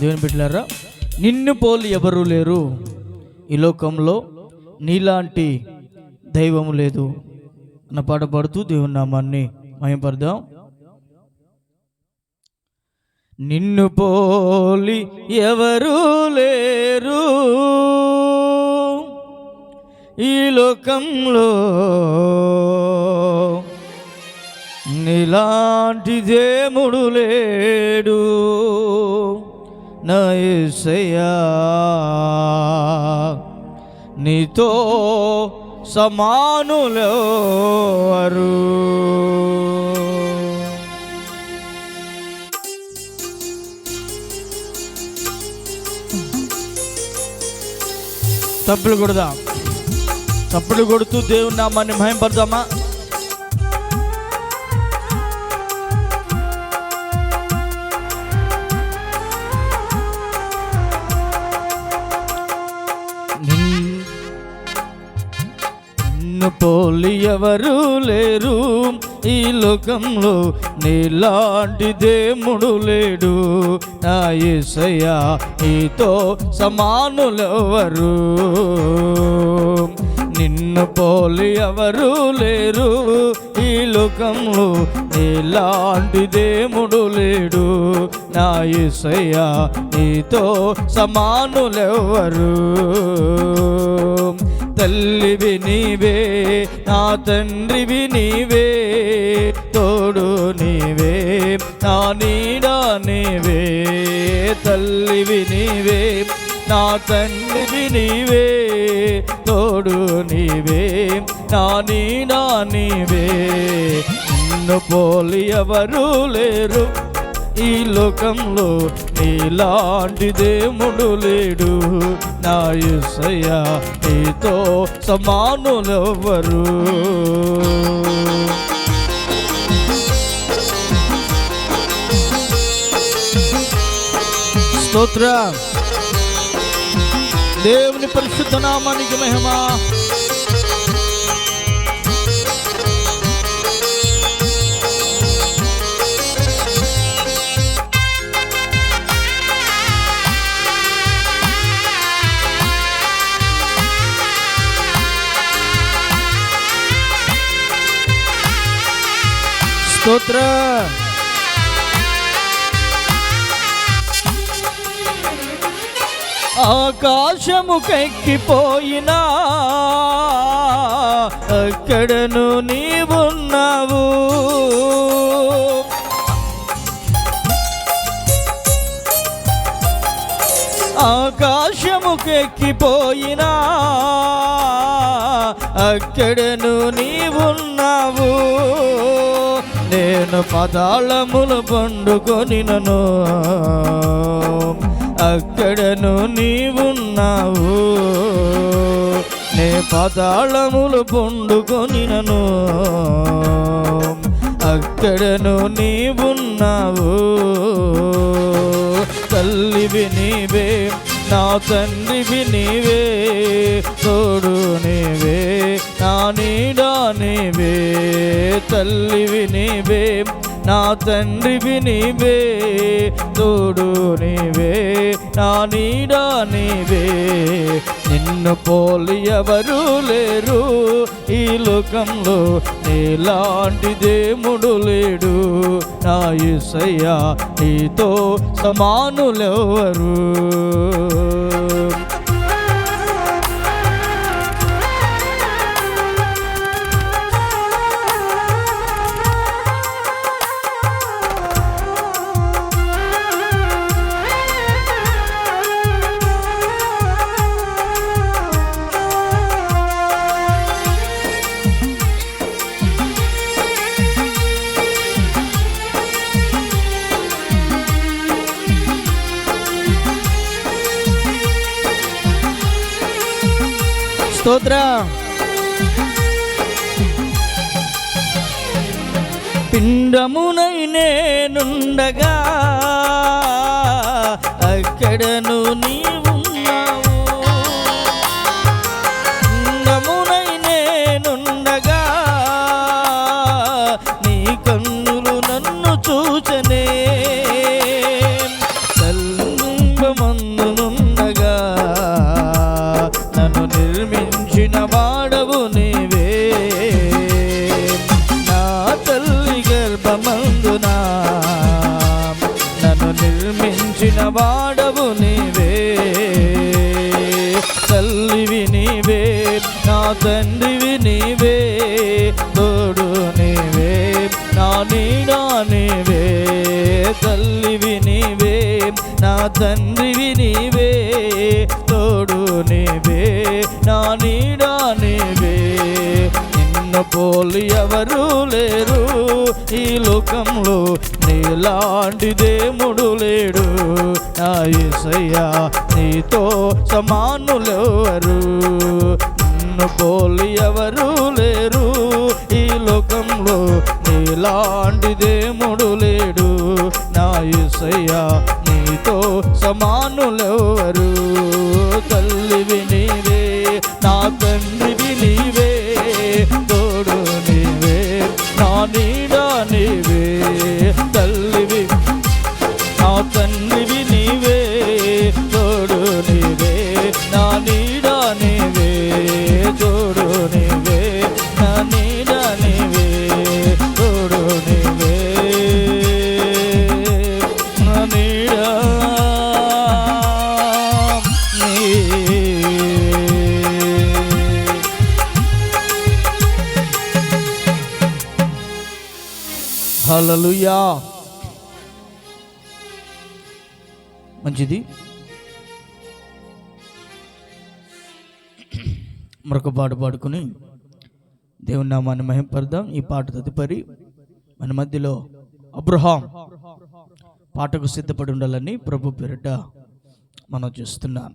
దేవుని బిడ్డలారా నిన్ను పోలి ఎవరూ లేరు. ఈ లోకంలో నీలాంటి దైవము లేదు. అన్న పాట పాడుతూ దేవుని నామాన్ని మయంపడదాం నిన్ను పోలి ఎవరూ లేరు. ఈ లోకంలో నీలాంటి దేవుడు లేడు. నా నీతో సమానులెవరు తప్పులు కొడదాం. తప్పులు కొడుతూ దేవుని నామాన్ని మహింపడదామా తోలి ఎవరు లేరు. ఈ లోకంలో నీలాంటి దేముడు లేడు. నా యేసయ్యా నీతో సమానులెవరు? నిన్ను పోలి ఎవరు లేరు. ఈ లోకంలో నీలాంటి దేముడు లేడు. నా యేసయ్యా నీతో సమానులెవరు? తల్లివి నీవే నా తండ్రివి నీవే తోడు నీవే నా నీడా నీవే తల్లివి నీవే నా తండ్రివి నీవే తోడు నీవే నా నీడా నీవే. నిన్ను పోలి ఎవరు లేరు ఈ లోకంలో నీలాంటి దేవుడు లేడు. నా యేసయ్యా నీతో సమానులెవ్వరు. స్తోత్ర. దేవుని పరిశుద్ధ నామానికి మహిమా. స్తోత్ర. ఆకాశముకెక్కిపోయినా అక్కడను నీవున్నావు? ఆకాశముకెక్కిపోయినా అక్కడను నీవున్నావు? నేను పదాళములు పండుకొనినను అక్కడను నీవున్నావు. నే పదాళములు పండుకొనినను అక్కడను నీవున్నావు. తల్లివి నీవే నా తండ్రివి నీవే తోడు తల్లివి నీవే నా తండ్రివి నీవే తోడు నీవే నా నీడా నీవే. నిన్ను పోలి ఎవరు లేరు ఈ లోకంలో నీలాంటి దేవుడు లేడు. నా ఈసయ్యా నీతో సమానులెవరు స్తోత్ర. పిండమునై నేనుండగా అక్కడను నీవున్నావు. పిండమునై నేనుండగా నీ కన్నులు నన్ను చూచనే. మందునా? నన్ను నిర్మించిన వాడవు నీవే. తల్లివి నీవే నా తండ్రివి నీవే తోడు నీవే నా నీడా నీవే. తల్లివి నీవే నా తండ్రివి నీవే తోడు నీవే నా నీడా నీవే. నిన్ను పోలి ఎవరూ లేరు. ఈ లోకంలో నీలాంటి దేవుడు లేడు. నా ఏసయ్యా నీతో సమానులెవరు నిన్ను పోలి ఎవరు లేరు? ఈ లోకంలో నీలాంటి దేవుడు లేడు. నా ఏసయ్యా నీతో సమానులెవరు తల్లివి నీవే నా తండ్రివి హలలుయా మంచిది. మరొక పాట పాడుకుని దేవుని నామాన్ని మహింపడదాం ఈ పాట తదుపరి మన మధ్యలో అబ్రహాం పాటకు సిద్ధపడి ఉండాలని ప్రభు పేరిట మనం చూస్తున్నాం.